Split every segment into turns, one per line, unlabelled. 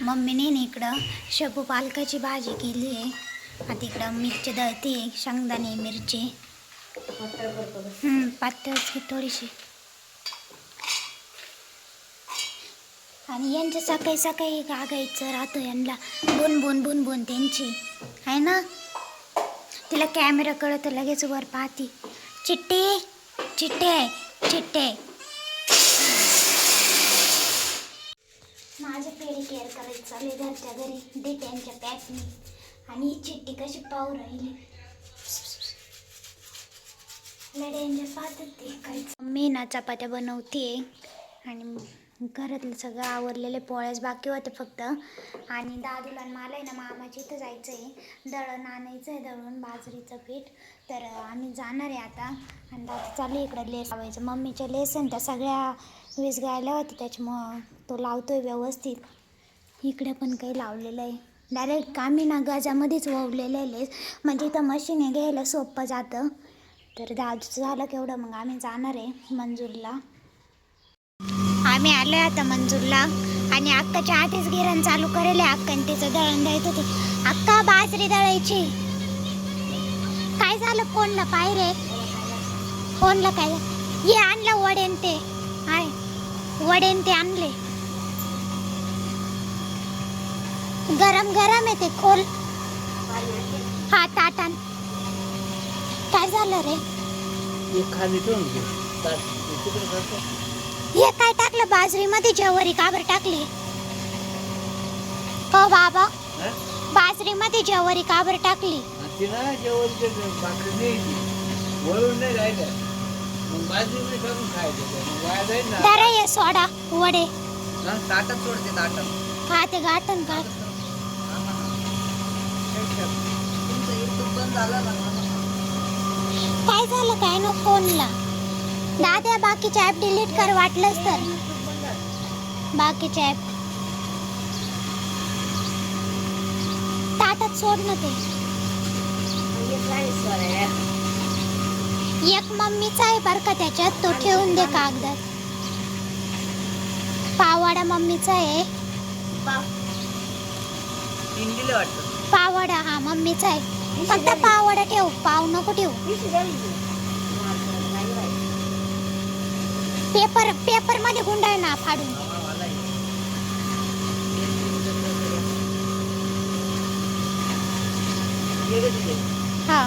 मम्मीने ना इकडं शेपू पालकाची भाजी केली आहे. आता इकडं मिरची दळते शेंगदाणे मिरची. हम्म, पातळच की थोडीशी. आणि यांच्या सकाळी सकाळी गागायचं राहतं यांना. बोन बोन बोन बोन त्यांची. आहे ना? तिला कॅमेरा कळत लगेच वर पाहती. चिट्टे चिट्टे चिट्टे. केअर करायचं चालू आहे घरच्या घरी. दे त्यांच्या पॅकनी आणि ही चिट्टी कशी पाहू राहिली. लड्यांच्या पाहतात ते काय मी ना चपात्या बनवते आणि घरातलं सगळं आवरलेले पोळ्याच बाकी होते फक्त. आणि दादूला आणि मला आहे ना मामाच्या इथं जायचं आहे दळण आणायचं आहे दळून बाजरीचं पीठ. तर आम्ही जाणार आहे आता. आणि दादा चालू इकडं लेस लावायचं. मम्मीच्या लेसन त्या सगळ्या वीज गायल्या होत्या. त्याच्यामुळं तो लावतोय व्यवस्थित. इकडे पण काही लावलेलं आहे. डायरेक्ट आम्ही ना गजामध्येच ववलेलं आहे लेस म्हणजे इथं मशीन घ्यायला सोपं जातं. तर दादूचं झालं केवढं मग आम्ही जाणार आहे मंजूरला. आम्ही आलोय आता मंजूरला. आणि अक्काच्या आधीच गिरण चालू करेल आहे अक्काने तिचं दळण द्यायचं होते. अक्का बाजरी दळायची. काय झालं? फोनला पाय रे. फोनला काय? ये आणलं वडेन ते. हाय. वडेन ते आणले. गरम गरम आहे ते खोल. हा ताटान. काय झालं रे? हे काय टाकलं? बाजरीमध्ये ज्वारी काबर टाकली? हो बाबा
हा?
बाजरीमध्ये ज्वारी काबर टाकली?
आणि ती ना जेवणचे भाकरी न्यायची. वळून नाही राहिल्या. मग बाजरी मी करून खायचं ते. मग वाया जाईल ना.
दरा ये सोडा वडे.
हा, ताटात सोडते ताटात.
हा ते गाठन का
तुमचं युट्यूब बंद झालं ना
काय झालं काय ना फोनला दाद्या बाकीचे ऍप डिलीट कर वाटलंच तर. बाकीचे ऍप ताटात सोड ना ते. एक मम्मीचा आहे बरं का त्याच्यात तो ठेवून दे कागदात. पावाडा मम्मीचा आहे. पावाडा हा मम्मीचा आहे. फक्त पावाडा ठेव पाव नको ठेव. पेपर पेपरमध्ये गुंडाळ ना फाडून. हा.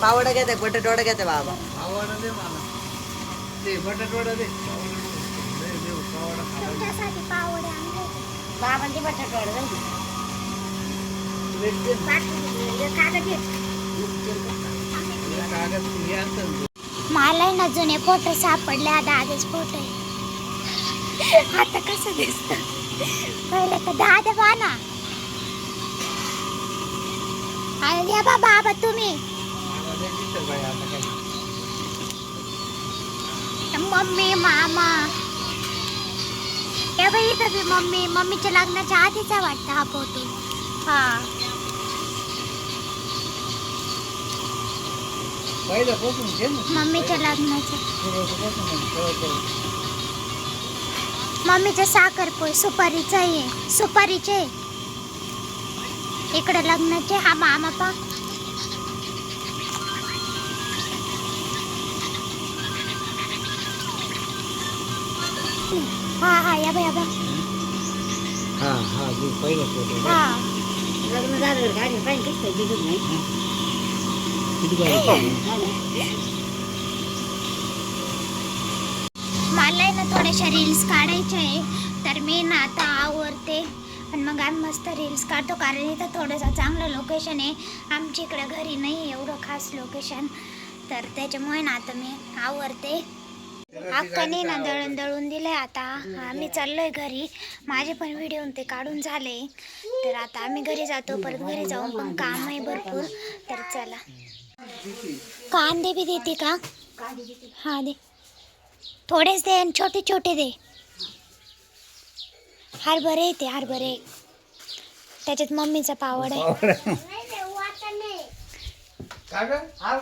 पावडा घेते बटाटवडा घेते बाबा.
आवडा दे मला ते बटाटवडा दे. पावडा
पावडे
बाबांची बटाटवडा जाऊ
प्लेट दे ना. हे कागद हे असतं ना.
मला ना जुने फोटो सापडले आता आधीच फोटो आता कसं दिसत? पहिले तर दादा बाना आणि या बाबा तुम्ही. मम्मी मामा. या बाई इथं बी मम्मी. मम्मीच्या लग्नाच्या आधीचा वाटतं हा फोटो हा.
पहिल्यापासून घे ना.
मम्मीच्या लग्नाचं.
सुरुवातीपासून मग ठेवायचं.
मम्मीचं साखरपोळ सुपारीचं आहे सुपारीचे. इकडे लग्नाचे हा मामा पा. हा हा या बा या बा.
हा हा पहिला फोटो
हा.
लग्न झालं गाडी पाहिजे दिसत नाही.
मला आहे ना थोड्याशा रील्स काढायच्या आहे. तर मी ना आता आवरते. आणि मग आम्ही मस्त रील्स काढतो. कारण इथं थोडंसं चांगलं लोकेशन आहे. आमच्या इकडं घरी नाही एवढं खास लोकेशन तर त्याच्यामुळे ना आता मी आवरते. अक्काने ना दळण दळून दिलंय आता. आम्ही चाललोय घरी. माझे पण व्हिडिओ ते काढून झाले. तर आता आम्ही घरी जातो. परत घरी जाऊन पण काम आहे भरपूर. तर चला. कांदे बी देते का? हा दे। थोडेच दे आणि छोटे छोटे दे। हरभरे ते हरभरे त्याच्यात मम्मीचा पावड आहे.
हा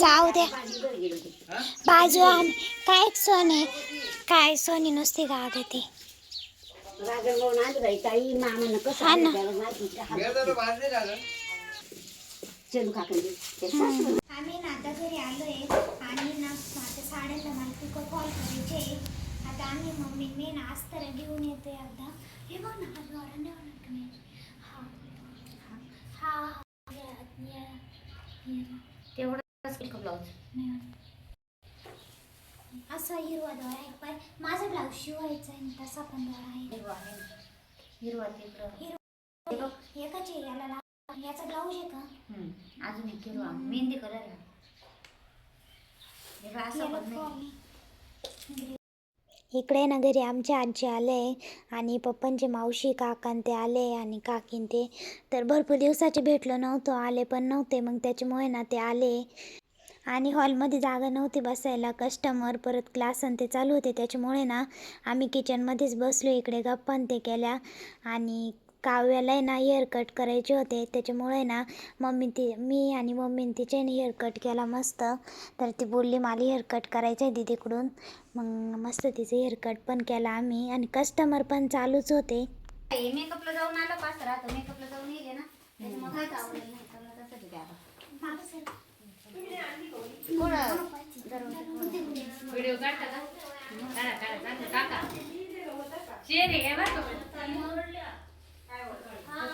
जाऊ द्या.
हा?
बाजू आण. काय सण आहे काय सोनी नुसती गाग येते हा ना.
चलू काकांनी ते सासू
आम्ही ना आता घरी आलोय आणि ना माझ्या साड्यांना मला पिको कॉल करायचे आता आम्ही मम्मी मी ना अस्तर घेऊन येते एकदा हे बघ ना हा तुम्ही हा हा हा या- या- या-
तेवढं ब्लाऊज.
असा हिरवा दोरा आहे. पाय माझा ब्लाऊज शिवायचा आहे तसा पण दोरा आहे.
हिरवा हिरवा तिकडं.
एकाच आहे याला याचा ब्लाऊज आहे का?
अजून एक हिरवा मेहंदी कलर आहे. हिरवा असा
याला
पण नाही.
फॉर्म. इकडे ना घरी आमचे आजी आले आणि पप्पांचे मावशी काकान ते आले आणि काकीन ते. तर भरपूर दिवसाचे भेटलो नव्हतो आले पण नव्हते. मग त्याच्यामुळे ना ते आले. आणि हॉलमध्ये जागा नव्हती बसायला. कस्टमर परत क्लास आणि ते चालू होते. त्याच्यामुळे ना आम्ही किचनमध्येच बसलो. इकडे गप्पा आणि ते केल्या. आणि काव्याला आहे ना हेअरकट करायचे होते. त्याच्यामुळे ना मम्मी ती मी आणि मम्मी तिच्याने हेअरकट केला मस्त. तर ती बोलली मला हेअरकट करायचं आहे दीदीकडून. मग मस्त तिचं हेअरकट पण केला आम्ही. आणि कस्टमर पण चालूच होते.
मेकअपला जाऊन आलं पाच राहतं मेकअपला जाऊन येले ना त्याच्यामुळे काय आवडेल नाही तर मग तसंच आहे आता. कोणं?
व्हिडिओ काढता का काढा काढा चांगलं टाका शेर आहे काय बरं
तो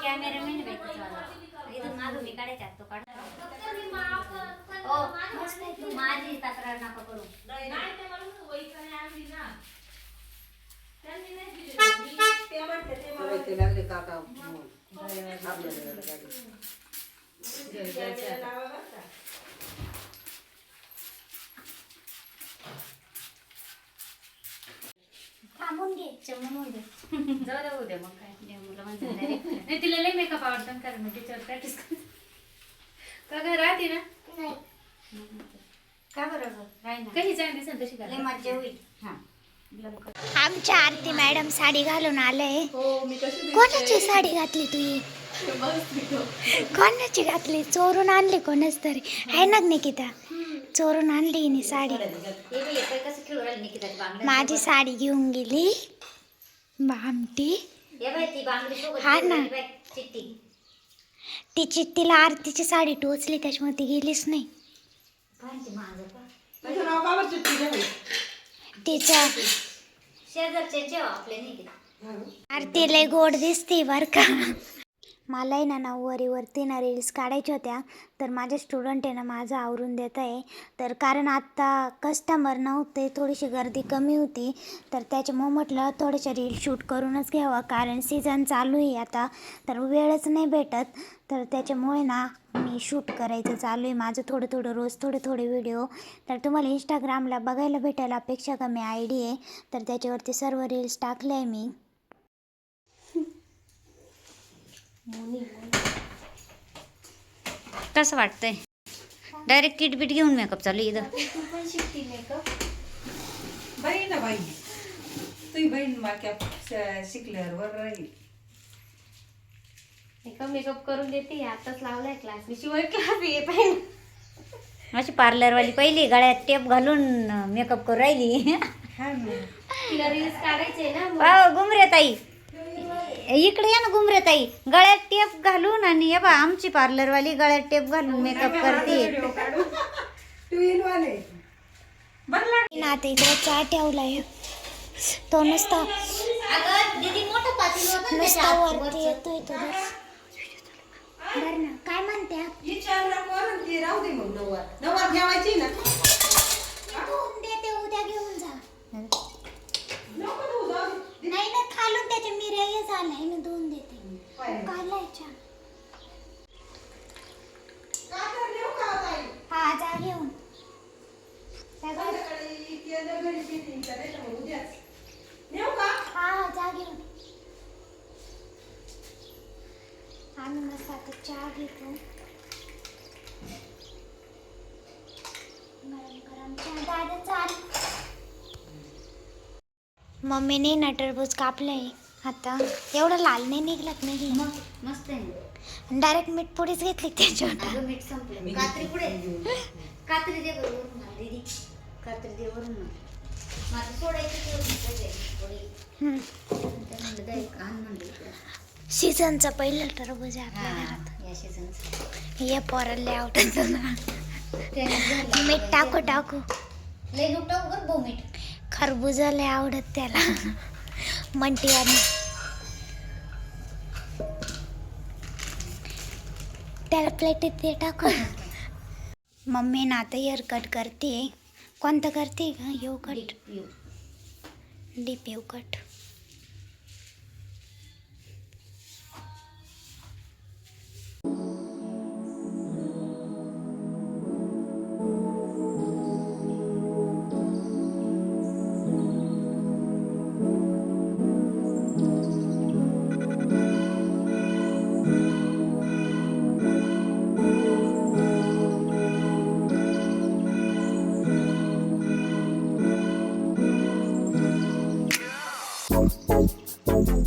कॅमेरामॅन आहे बाई त्याच्यावाला. इथून मागून मी काढायचा तो काढ ओ माझी तक्रार नका करू
ते लागले काका
जाऊ दे उद्या मग काय.
मुलं.
नाही तिला लई मेकअप आवडतं कारण मी टीचर प्रॅक्टिस का घर राहते ना?
का बरोबर राही ना.
कशी चांगली
लय मज्जा होईल. हा.
आमच्या आरती मॅडम साडी घालून आले
हो मी कशी
कोणाची साडी घातली तू? ही? कोणाची घातली? चोरून आणली कोणाच तरी. आहे ना निकिता? चोरून आणली हिने साडी.
हे बी येतंय कसं खेळू राहिली निकिताची बांगड्या.
माझी साडी घेऊन गेली. बामटी.
हे ती
हा ना.
राहिली बाई, चिट्टी.
तिची तिला आरतीची साडी टोचली त्याच्यामुळे ती गेलीच नाही. तिच्या
निकिता
आरती लय गोड दिसते बर का. मलाही ना नऊवारीवरती ना रील्स काढायच्या होत्या. तर माझे स्टुडंट आहे ना माझं आवरून देत आहे. तर कारण आत्ता कस्टमर नव्हते थोडीशी गर्दी कमी होती. तर त्याच्यामुळं म्हटलं थोडेसे रील शूट करूनच घ्यावं. कारण सीझन चालू आहे आता. तर वेळच नाही भेटत. तर त्याच्यामुळे ना मी शूट करायचं चालू आहे. माझं थोडं थोडं रोज थोडे थोडे व्हिडिओ तर तुम्हाला इंस्टाग्रामला बघायला भेटायला अपेक्षा कमी आय डी आहे. तर त्याच्यावरती सर्व रील्स टाकले आहे मी.
कसं वाटतंय? डायरेक्ट किट बीट घेऊन मेकअप चालू आहे इथं.
बाई ना बाई. तुझी बहीण माक्या शिकल्यावर राहील.
मेकअप मेकअप करून देते? आताच लावलाय क्लास मी शिवाय क्लास आहे
अशी पार्लरवाली पहिली गळ्यात टेप घालून मेकअप करू राहिली.
हा ना.
तिला रील्स काढायचे ना मग.
पाव गुमरे ताई. इकडे या ना गुमरे ताई. गळ्यात टेप घालून आणि या बा आमची पार्लरवाली गळ्यात टेप घालून मेकअप करते.
ना आता इकडे चहा ठेवलाय. तो नुसता नुसता वरती येतोय तो ना काय म्हणत्या देते उद्या घेऊन जा. नाही ना खालून ते मिऱ्या हे मी धुवून देते? हा जा घेऊन. हा हा जा घेऊन. आम्ही मस्त आता चहा घेतो. मम्मीने ना टरबूज कापलंय. आता एवढं लाल नाही निघलत नाही
मस्त आहे.
डायरेक्ट मीठ पुढेच घेतली त्याच्यावर.
अगं मीठ संपलं कात्री पुढे कात्री दे बरं वरून मला दीदी. कात्री दे वरून मला. आता सोडायची दिवस सगळे थोडी.
हम्म.
तर म्हणलं दही आण म्हणलं इकडं.
सीझनचं पहिलं टरबूज आहे आपल्या
हा,
घरात.
या सीझनचं.
हे पोराला लय आवडत
त्याने झालं.
मीठ टाकू टाकू.
लय नको टाकू बरं भाऊ मीठ
खरबुजा लय आवडत त्याला. म्हणते आणि त्याला प्लेटीत ते टाकू. मम्मी ना आता हेअर कट करते. कोणतं करते का U cut. Deep U cut mummy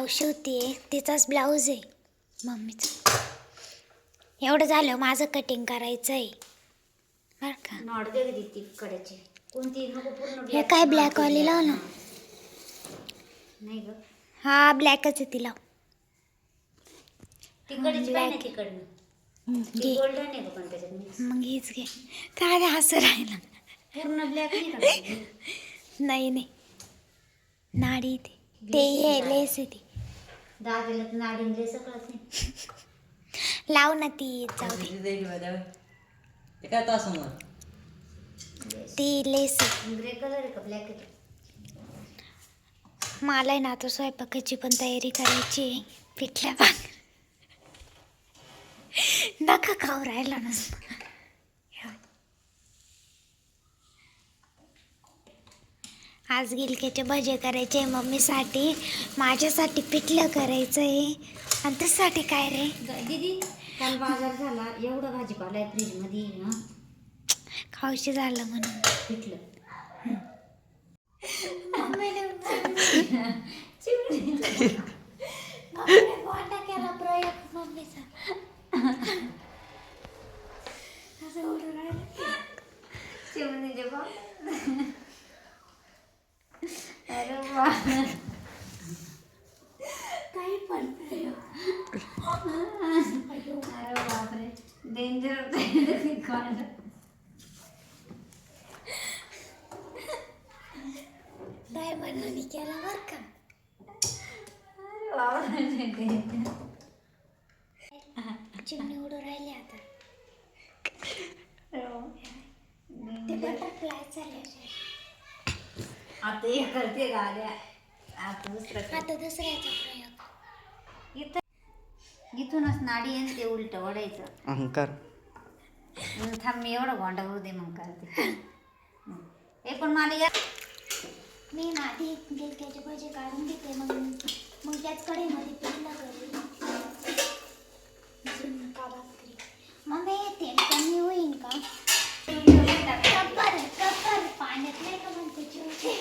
blouse शिवते तिचाच ब्लाऊज आहे. मम्मीचं. एवढं झालं माझं कटिंग करायचं आहे बरं का?
नॉट दे गं ती कड्याची कोणती? नको पूर्ण
हे
black.
काय ब्लॅक वाली लाव ना.
नाही ग.
हा ब्लॅकच आहे ती लाव
ती कड्याची
black.
पाहिजे तिकडनं
हम्म,
ती
घे.
गोल्डन आहे का पण त्याच्यात mix?
मग हीच घे. काय हसं राहिलं?
पूर्ण ब्लॅक नाही का
नाही नाही. नाडी ती. ते हे लेस आहे ती.
दादीला तर नाडींले सगळंच नाही.
लाव ना ती जाऊ दे.
एका तासामोर
ती लेस आहे
ग्रे कलर आहे का ब्लॅक आहे?
मला आहे ना आता स्वयंपाकाची पण तयारी करायची आहे पिठल्या नका खाऊ राहिला ना. आज गिलक्याचे भजे करायचे मम्मीसाठी माझ्यासाठी पिठलं करायचं आहे आणि त्यासाठी काय रे?
दीदी काल बाजार झाला एवढा भाजीपाला आहे फ्रीजमध्ये ना.
हौशी झालं म्हणून.
पिठलं
वाटा केला प्रयोग मम्मीचा असं उडून राहिलं
चिमणीचे बाप अरे वा
काही पण प्रयोग
अरे बापरे डेंजर
काय मनाने केला बरं का चिमणी उडून राहिले आता ते बटरफ्लाय चालले
आता हे करते गाड्या आता दुसरं काय.
आता दुसऱ्याचा प्रयोग
इथं इथूनच नाडी येईन ते उलट ओढायचं.
अहंकार.
थांब मी एवढं गोंडा होऊ दे मग करते हे पण मला या
मी ना आधी गिलक्याचे भजे काढून घेते मग मग त्याच कढईमध्ये पिठलं करेल झुणका भाकरी मग तेल कमी होईन का कपर कपर पाण्यात नाही का म्हणते चिवते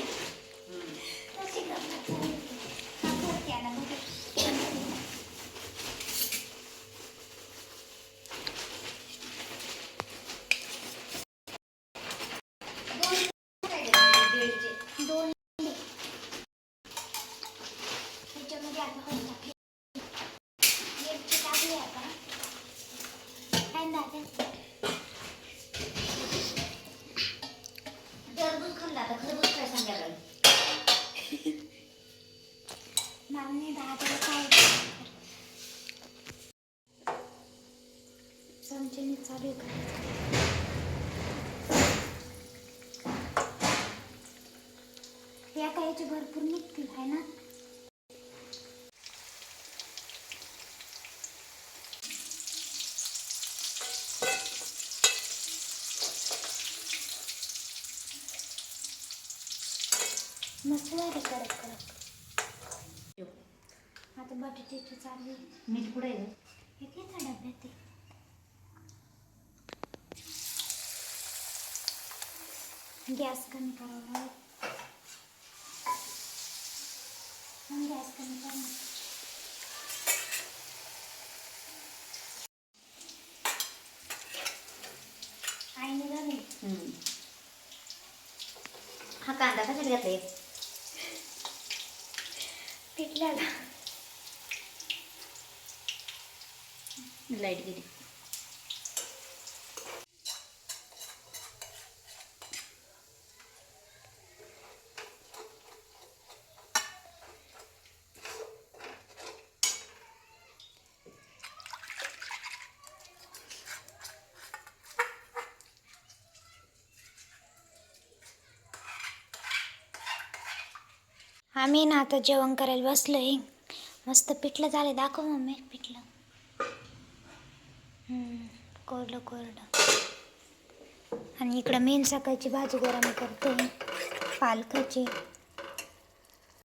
तशी गप्पा कपर त्याला म्हणजे दोन अंडे. त्याच्यामध्ये आता हळद टाकली मिरची टाकली आता काय दादा
टरबूज खाल्ला आता खरबूज काय संध्याकाळी
मागणी दादाला काय चमच्याने चालू या काहीचे भरपूर निघतील आहे ना? मस्त झाले करत करत बटाट्याची चालली
मीठ पुढे
हे काय ना डब्यात आहे? गॅस कमी करावा. गॅस कमी करणार. झाले
हा कांदा कशात घातला एक
पिठल्याला
लाइट गेली.
आम्ही ना आता जेवण करायला बसलोय. मस्त पिठलं झालं दाखव मम्मी पिठलं. कोरडं कोरडं. आणि इकडं मेन साकायची भाजी गरम करते पालकाची.